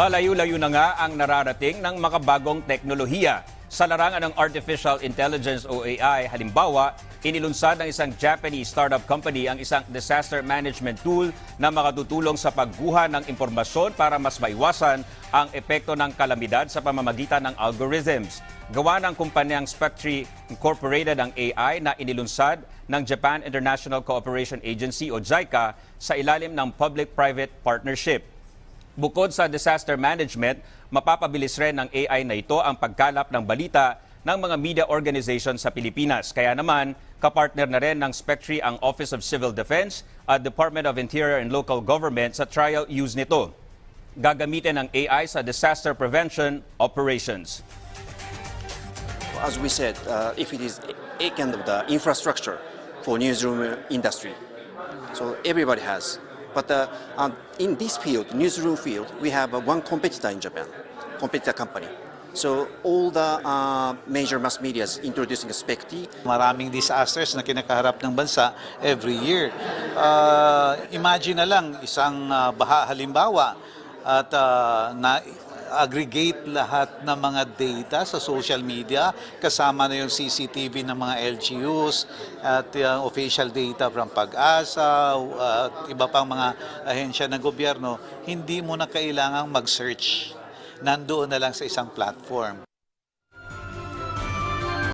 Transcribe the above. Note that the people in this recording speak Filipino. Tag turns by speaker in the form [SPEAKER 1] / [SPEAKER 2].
[SPEAKER 1] Malayo-layo na nga ang nararating ng makabagong teknolohiya sa larangan ng Artificial Intelligence o AI. Halimbawa, inilunsad ng isang Japanese startup company ang isang disaster management tool na makatutulong sa pagguha ng impormasyon para mas maiwasan ang epekto ng kalamidad sa pamamagitan ng algorithms. Gawa ng kumpanyang Spectre Incorporated ang AI na inilunsad ng Japan International Cooperation Agency o JICA sa ilalim ng Public-Private Partnership. Bukod sa disaster management, mapapabilis rin ng AI na ito ang pagkalap ng balita ng mga media organization sa Pilipinas. Kaya naman, kapartner na rin ng Spectre ang Office of Civil Defense at Department of Interior and Local Government sa trial use nito. Gagamitin ng AI sa disaster prevention operations.
[SPEAKER 2] as we said, uh, if it is a kind of the infrastructure for newsroom industry, so everybody has. But uh, um, in this field, newsroom field, we have uh, one competitor in Japan, competitor company. So all the uh, major mass media is introducing a Specti.
[SPEAKER 3] Maraming disasters na kinakaharap ng bansa every year. Uh, imagine na lang isang uh, baha halimbawa at uh, na aggregate lahat ng mga data sa social media. Kasama na yung CCTV ng mga LGUs at yung official data from pag-asa at iba pang mga ahensya ng gobyerno. Hindi mo na kailangang mag-search. Nandoon na lang sa isang platform